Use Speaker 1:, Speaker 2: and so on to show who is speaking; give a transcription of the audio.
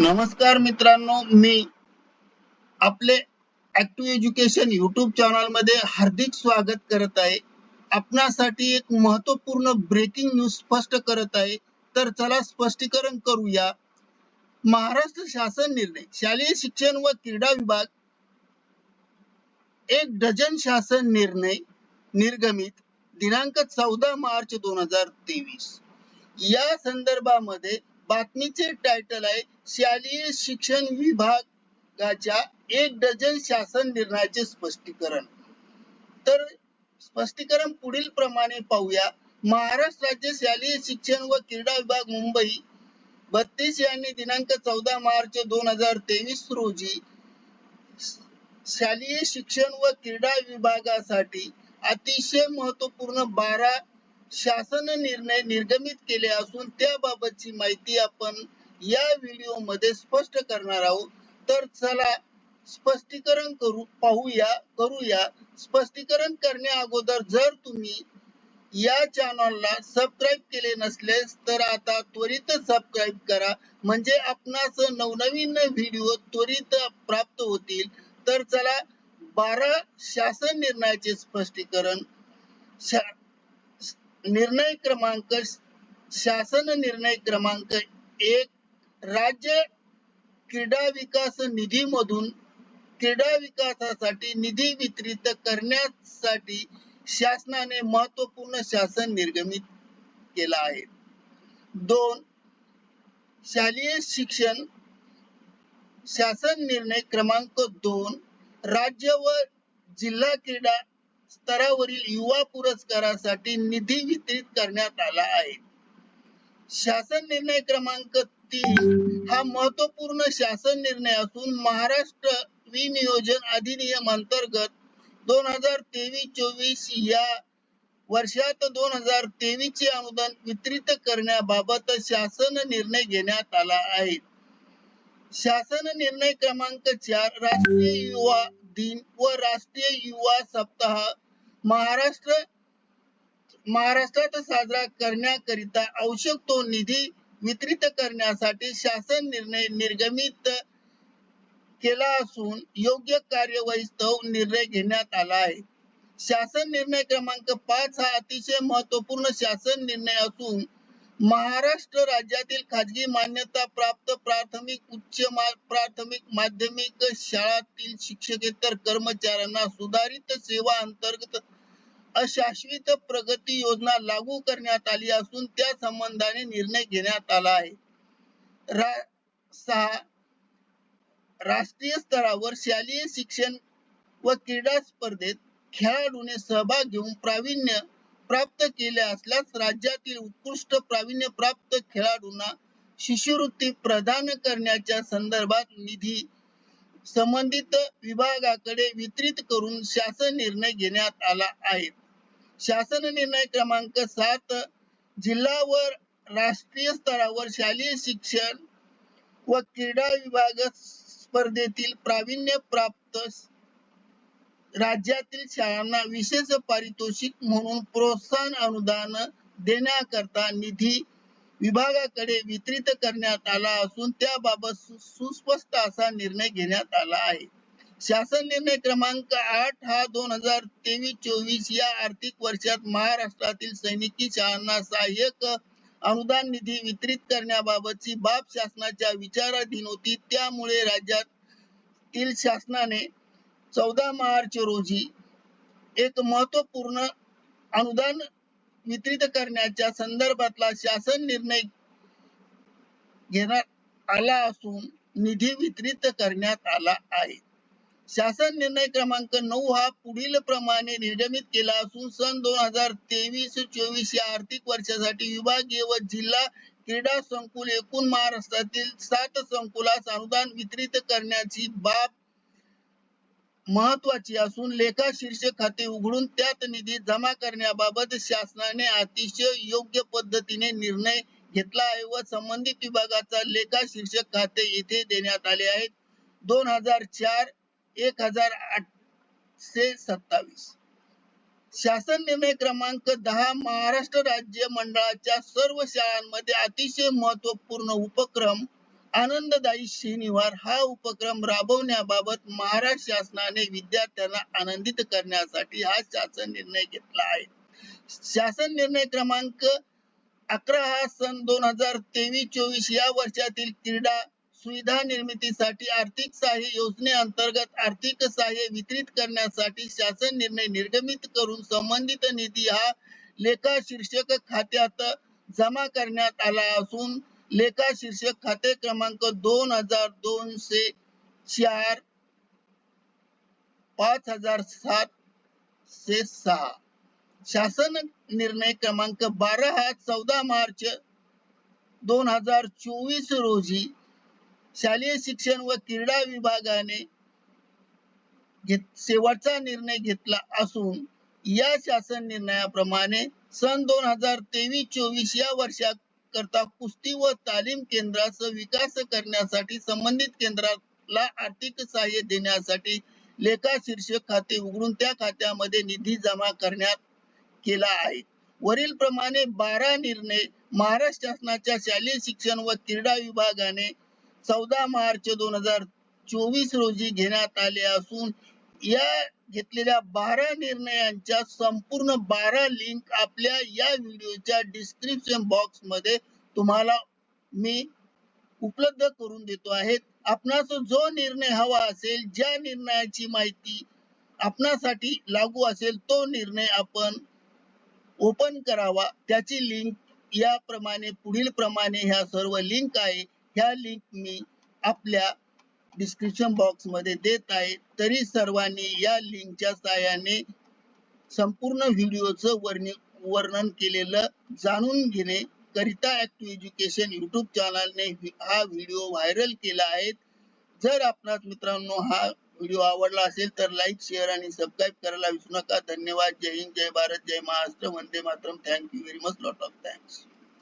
Speaker 1: नमस्कार मित्रांनो मी आपले ऍक्टिव्ह एज्युकेशन युट्यूब चॅनलमध्ये हार्दिक स्वागत करत आहे. आपणासाठी एक महत्त्वपूर्ण ब्रेकिंग न्यूज स्पष्ट करत आहे. तर चला स्पष्टीकरण करूया. महाराष्ट्र शासन निर्णय शालेय शिक्षण व क्रीडा विभाग एक डझन शासन निर्णय निर्गमित दिनांक चौदा मार्च दोन हजार तेवीस. या संदर्भामध्ये बातमीचे टायटल आहे शालेय शिक्षण विभागाच्या एक डझन शासन निर्णयाचे स्पष्टीकरण. तर स्पष्टीकरण पुढील प्रमाणे पाहूया. महाराष्ट्र राज्य शालेय शिक्षण व क्रीडा विभाग मुंबई बत्तीस यांनी दिनांक चौदा मार्च दोन हजार तेवीस रोजी शालेय शिक्षण व क्रीडा विभागासाठी अतिशय महत्त्वपूर्ण बारा शासन निर्णय निर्गमित केले असून त्याबाबतची माहिती आपण या व्हिडिओमध्ये स्पष्ट करणार आहोत. तर चला स्पष्टीकरण करू पाहूया करूया. स्पष्टीकरण करण्या अगोदर जर तुम्ही या चॅनलला सबस्क्राईब केले नसलेस तर आता त्वरित सबस्क्राईब करा. म्हणजे आपणास नवनवीन व्हिडिओ त्वरित प्राप्त होतील. तर चला बारा शासन निर्णयाचे स्पष्टीकरण शा- निर्णय क्रमांक शासन निर्णय क्रमांक एक राज्य क्रीडा विकास निधीमधून क्रीडा विकासासाठी निधी वितरित करण्यासाठी शासनाने महत्त्वपूर्ण शासन निर्गमित केला आहे. दोन शालेय शिक्षण शासन निर्णय क्रमांक दोन राज्य व जिल्हा क्रीडा स्तरावरील युवा पुरस्कारासाठी निधी वितरित करण्यात आला आहे. शासन निर्णय क्रमांक तीन हा महत्त्वपूर्ण शासन निर्णय असून महाराष्ट्र विनियोजन अधिनियम अंतर्गत दोन हजार तेवीस चोवीस या वर्षात दोन हजार तेवीस चे अनुदान वितरित करण्याबाबत शासन निर्णय घेण्यात आला आहे. शासन निर्णय क्रमांक चार राष्ट्रीय युवा दिन व राष्ट्रीय युवा सप्ताह महाराष्ट्र महाराष्ट्रात साजरा करण्याकरिता आवश्यक तो निधी वितरित करण्यासाठी शासन निर्णय निर्गमित केला असून योग्य कार्यवाहीस्तव निर्णय घेण्यात आला आहे. शासन निर्णय क्रमांक पाच हा अतिशय महत्त्वपूर्ण शासन निर्णय असून महाराष्ट्र राज्यातील खाजगी मान्यता प्राप्त प्राथमिक उच्च प्राथमिक माध्यमिक शाळातील शिक्षकेतर कर्मचाऱ्यांना सुधारित सेवा अंतर्गत अशाश्वित प्रगती योजना लागू करण्यात आली असून त्या संबंधाने निर्णय घेण्यात आला आहे. रा सहा राष्ट्रीय स्तरावर शालेय शिक्षण व क्रीडा स्पर्धेत खेळाडूने सहभाग घेऊन प्रावीण्य प्राप्त केले असल्यास राज्यातील उत्कृष्ट प्रावीण्य प्राप्त खेळाडूंना शिष्यवृत्ती प्रदान करण्याच्या संदर्भात निधी संबंधित विभागाकडे वितरित करून शासन निर्णय घेण्यात आला आहे. शासन निर्णय क्रमांक सात जिल्हा व राष्ट्रीय स्तरावर शालेय शिक्षण व क्रीडा विभाग स्पर्धेतील प्रावीण्य प्राप्त राज्यातील शाळांना विशेष पारितोषिक म्हणून प्रोत्साहन अनुदान देण्याकरता निधी विभागाकडे वितरित करण्यात आला असून त्याबाबत सुस्पष्ट असा निर्णय घेण्यात आला आहे. शासन निर्णय क्रमांक आठ हा दोन हजार तेवीस चोवीस या आर्थिक वर्षात महाराष्ट्रातील सैनिकी शाळांना सहाय्यक अनुदान निधी वितरित करण्याबाबतची बाब शासनाच्या विचाराधीन होती. त्यामुळे राज्यातील शासनाने चौदा मार्च रोजी एक महत्त्वपूर्ण अनुदान वितरित करण्याच्या संदर्भातला शासन निर्णय घेण्यात आला असून निधी वितरित करण्यात आला आहे. शासन निर्णय क्रमांक नऊ हा पुढील प्रमाणे निर्गमित केला असून सन दोन हजार तेवीस चोवीस या आर्थिक वर्षासाठी विभागीय व जिल्हा क्रीडा संकुल एकूण महाराष्ट्रातील सात संकुलास अनुदान वितरित करण्याची बाब महत्वाची असून लेखा शीर्षक खाते उघडून त्यात निधी जमा करण्याबाबत शासनाने अतिशय योग्य पद्धतीने निर्णय घेतला आहे व संबंधित विभागाचा लेखा शीर्षक खाते येथे देण्यात आले आहेत. दोन हजार चार एक हजार आठशे सत्तावीस. शासन निर्णय क्रमांक दहा महाराष्ट्र राज्य मंडळाच्या सर्व शाळांमध्ये अतिशय महत्त्वपूर्ण उपक्रम आनंददायी शनिवार हा उपक्रम राबवण्याबाबत महाराष्ट्र शासनाने विद्यार्थ्यांना आनंदित करण्यासाठी हा शासन निर्णय घेतला आहे. शासन निर्णय क्रमांक अकरा हा सन दोन हजार तेवीस चोवीस या वर्षातील क्रीडा सुविधा निर्मितीसाठी आर्थिक सहाय्य योजनेअंतर्गत आर्थिक सहाय्य वितरित करण्यासाठी शासन निर्णय निर्गमित करून संबंधित निधी हा लेखा शीर्षक खात्यात जमा करण्यात आला असून लेखा शीर्षक खाते क्रमांक दोन हजार दोनशे चार पाच हजार सात से सहा. शासन निर्णय क्रमांक बारा हा चौदा मार्च दोन हजार चोवीस रोजी शालेय शिक्षण व क्रीडा विभागाने घेत शेवटचा निर्णय घेतला असून या शासन निर्णयाप्रमाणे सन दोन हजार तेवीस चोवीस या वर्षात करता कुस्ती व तालीम केंद्राचा विकास करण्यासाठी संबंधित केंद्राला आर्थिक सहाय्य देण्यासाठी लेखा शीर्षक खाते उघडून त्या खात्यामध्ये निधी जमा करण्यात केला आहे. वरील प्रमाणे बारा निर्णय महाराष्ट्र शासनाच्या शालेय शिक्षण व क्रीडा विभागाने चौदा मार्च दोन हजार चोवीस रोजी घेण्यात आले असून या घेतलेल्या बारा निर्णयांच्या संपूर्ण बारा लिंक आपल्या या व्हिडिओच्या डिस्क्रिप्शन बॉक्समध्ये तुम्हाला मी उपलब्ध करून देतो आहे आपणास जो निर्णय हवा असेल ज्या निर्णयाची माहिती आपणासाठी लागू असेल तो निर्णय आपण ओपन करावा. त्याची लिंक याप्रमाणे पुढील प्रमाणे ह्या सर्व लिंक आहे. ह्या लिंक मी आपल्या डिस्क्रिप्शन बॉक्समध्ये देत आहे. तरी सर्वांनी या लिंकच्या सहाय्याने संपूर्ण व्हिडिओचं वर्णि वर्णन केलेलं जाणून घेणे करिता ऍक्टिव्ह एज्युकेशन युट्यूब चॅनलने हा व्हिडिओ व्हायरल केला आहे. जर आपणास मित्रांनो हा व्हिडिओ आवडला असेल तर लाईक शेअर आणि सबस्क्राईब करायला विसरू नका. धन्यवाद. जय हिंद. जय भारत. जय महाराष्ट्र. वंदे Mataram. Thank you very much lot of thanks